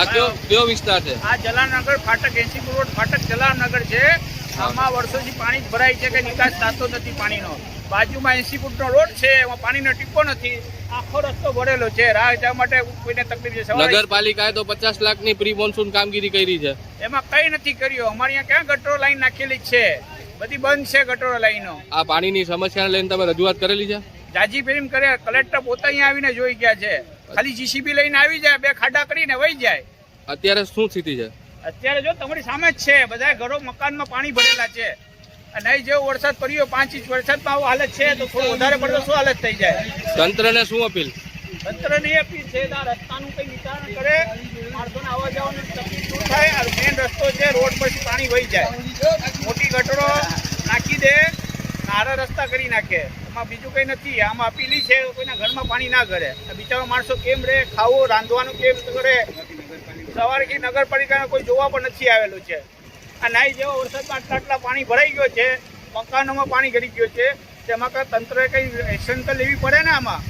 આ કયો કયો વિસ્તાર છે? આ જલાનગર ફાટક એસી રોડ ફાટક જલાનગર છે. આમાં વર્ષોથી પાણી ભરાય છે કે નિકાસ થતો નથી પાણીનો. બાજુમાં એસી ફૂટનો રોડ છે એમાં પાણીનો ટીપો નથી. આખો રસ્તો ભરેલો છે. રાહ જવા માટે કોઈને તકલીફ છે? નગરપાલિકાએ તો પચાસ લાખની પ્રી મોન્સૂન કામગીરી કરી છે. એમાં કઈ નથી કર્યું. અમારે અહીંયા ક્યાં ગટરો લાઈન નાખેલી છે? બધી બંધ છે ગટરો લાઈનો. આ પાણીની સમસ્યાને લઈને તમે રજૂઆત કરેલી છે? જાજી ફિલ્મ કરે કલેક્ટર પોતે અહીંયા આવીને જોઈ ગયા છે. ખાલી જીસીબી લઈને આવી જાય બે ખાડા કરીને વહી જાય. અત્યારે શું સ્થિતિ છે? અત્યારે જો તમારી સામે જ છે બધા ઘરો મકાનમાં પાણી ભરેલા છે. અને અહીં જેવો વરસાદ પડ્યો પાંચ ઇંચ વરસાદમાં આવું હાલત છે તો થોડું વધારે પડતો શું હાલત થઈ જાય? તંત્રને શું અપીલ? તંત્રને અપીલ છે રસ્તાનું કંઈ નિતારણ કરે માણસોને આવવા જવાની તકલીફ શું થાય મેન રસ્તો છે રોડ પરથી પાણી વહી જાય. મોટી ગટરો નાખી દે નારા રસ્તા કરી નાખે. એમાં બીજું કંઈ નથી આમાં અપીલી છે કોઈના ઘરમાં પાણી ના કરે બિચારા માણસો કેમ રહે ખાવું રાંધવાનું કેમ કરે સવારથી નગરપાલિકાને કોઈ જોવા પણ નથી આવેલું છે. આ નાઈ જેવો વરસાદમાં આટલા આટલા પાણી ભરાઈ ગયો છે, મકાનોમાં પાણી ઘડી ગયો છે, તેમાં કાંઈ તંત્રએ કંઈ એક્શન તો લેવી પડે ને આમાં?